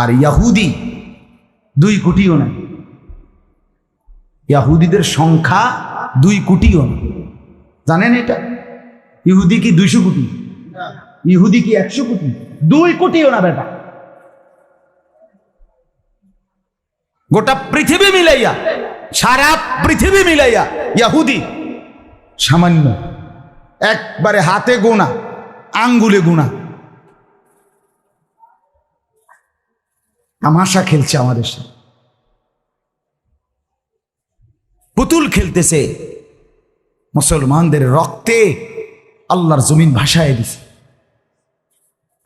আর ইয়াহুদি দুই কোটিও না। ইয়াহুদিদের সংখ্যা দুই কোটিও না। জানেন এটা? ইহুদি কি দুইশো কোটি? ইহুদি কি একশো কোটি? দুই কোটিও না বেটা। গোটা পৃথিবী মিলাইয়া, সারা পৃথিবী মিলাইয়া ইয়াহুদি সামান্য, একবারে হাতে গোনা, আঙ্গুলে গোনা। তামাশা খেলছে আমাদের সাথে পুতুল খেলতেছে। মুসলমানদের রক্তে আল্লাহর জমিন ভাসায় দিছে।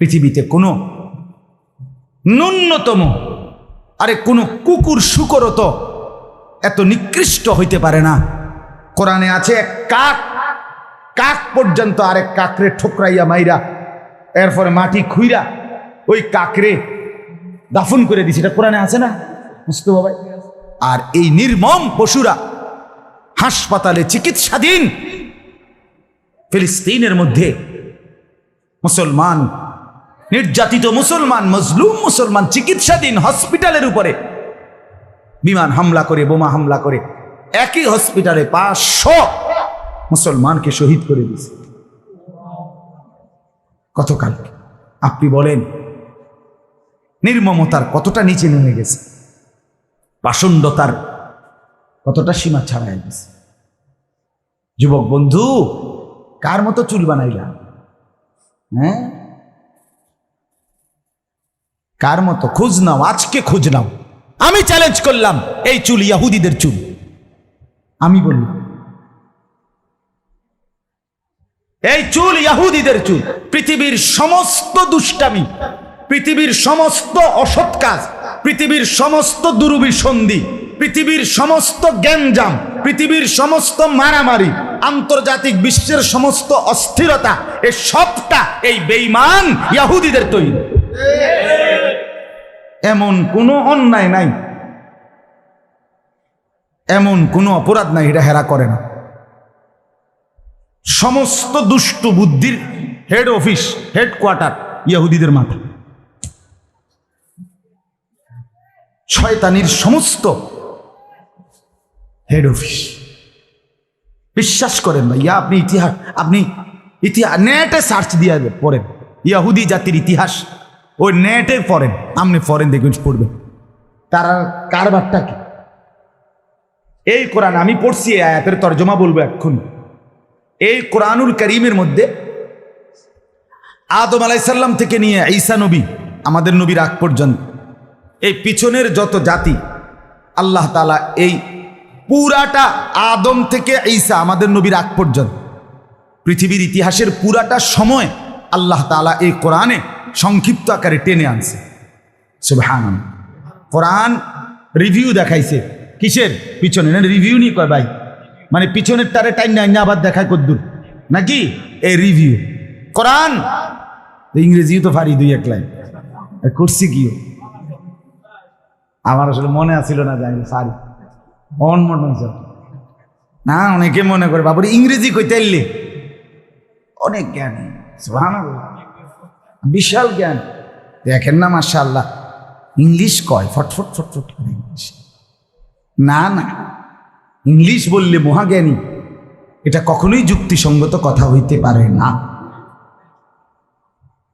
পৃথিবীতে কোনো ন্যূনতম আরে কোনো কুকুর শুকরও তো এত নিকৃষ্ট হইতে পারে না। কোরআনে আছে, এক কাক কাক পর্যন্ত আরেক কাকরে ঠোকরাইয়া মাইরা, এরপরে মাটি খুইরা, ওই কাকরে দাফন করে দিছে, এটা কোরআনে আছে না? মুস্তফা ভাই? আর এই নির্মম পশুরা হাসপাতালে চিকিৎসাধীন ফিলিস্তিনের মধ্যে মুসলমান, নির্যাতিত মুসলমান, মজলুম মুসলমান চিকিৎসাধীন হসপিটালের উপরে বিমান হামলা করে, বোমা হামলা করে, একই হসপিটালে পাঁচশো মুসলমানকে শহীদ করে দিয়েছে। গতকাল আপনি বলেন নির্মমতার কতটা নিচে নেমে গেছে? পাষণ্ডতার কতটা সীমা ছাড়াই গেছে? যুবক বন্ধু, কার মতো চুল বানাইলা? হ্যাঁ? কার মতো? খোঁজ নাও, আজকে খোঁজ নাও। আমি চ্যালেঞ্জ করলাম এই চুল ইয়াহুদিদের চুল। আমি বললাম, এই চুল ইয়াহুদিদের চুল, পৃথিবীর সমস্ত দুষ্টামি পৃথিবীর সমস্ত অসৎ কাজ, পৃথিবীর সমস্ত দুরুবিসন্ধি পৃথিবীর সমস্ত জ্ঞানজাম পৃথিবীর সমস্ত মারামারি, আন্তর্জাতিক বিশ্বের সমস্ত অস্থিরতা, এ সবটা এই বেইমান ইয়াহুদিদের তৈরি। এমন কোনো অন্যায় নাই। এমন কোনো অপরাধ নাই, এটা হেরা করে না। সমস্ত দুষ্ট বুদ্ধির হেড অফিস হেডকোয়ার্টার ইয়াহুদিদের মাথা। শয়তানির সমস্ত হেড অফিস বিশ্বাস করেন ভাইয়া, আপনি ইতিহাস আপনি ইতিহাস নেটে সার্চ দিয়ে পড়েন। ইয়াহুদি জাতির ইতিহাস, ওই নেটে পড়েন। আপনি ফরেন দেখবেন পড়বেন। তারা কারবারটা কি? এই কোরআন আমি পড়ছি আয়াতের তর্জমা বলব এক্ষুনি। এই কোরআনুল করিমের মধ্যে আদম আলাইসাল্লাম থেকে নিয়ে ঈসা নবী, আমাদের নবীর আগ পর্যন্ত এই পিছনের যত জাতি, আল্লাহ তালা এই পুরাটা আদম থেকে ঈসা আমাদের নবীর আগ পর্যন্ত, পৃথিবীর ইতিহাসের পুরাটা সময় আল্লাহ তালা এই কোরআনে সংক্ষিপ্ত আকারে টেনে আনছে। সুবহান কোরআন রিভিউ দেখাইছে। কিসের? পিছনে। না, রিভিউ নি কয় ভাই? মানে পিছনের টারে টাইম নাই, না আবার দেখায় কদ্দুর। নাকি? এই রিভিউ। কোরআন? ইংরেজিও তো পারি দুই এক লাইন। করছি কিও? আমার আসলে মনে আসছিল না যাই সারি। মন মনে হয়েছে। না, অনেকে মনে করে, বাবুর, ইংরেজি কইতে এলে অনেক জ্ঞান। বিশাল জ্ঞান। দেখেন না, মাশাআল্লাহ। ইংলিশ কয়? ফটফট ফটফট করে ইংলিশ। না না। ইংলিশ বললে মহাজ্ঞানী এটা কখনোই যুক্তিসঙ্গত কথা হইতে পারে না।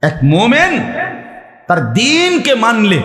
এক মোমেন তার দিনকে মানলে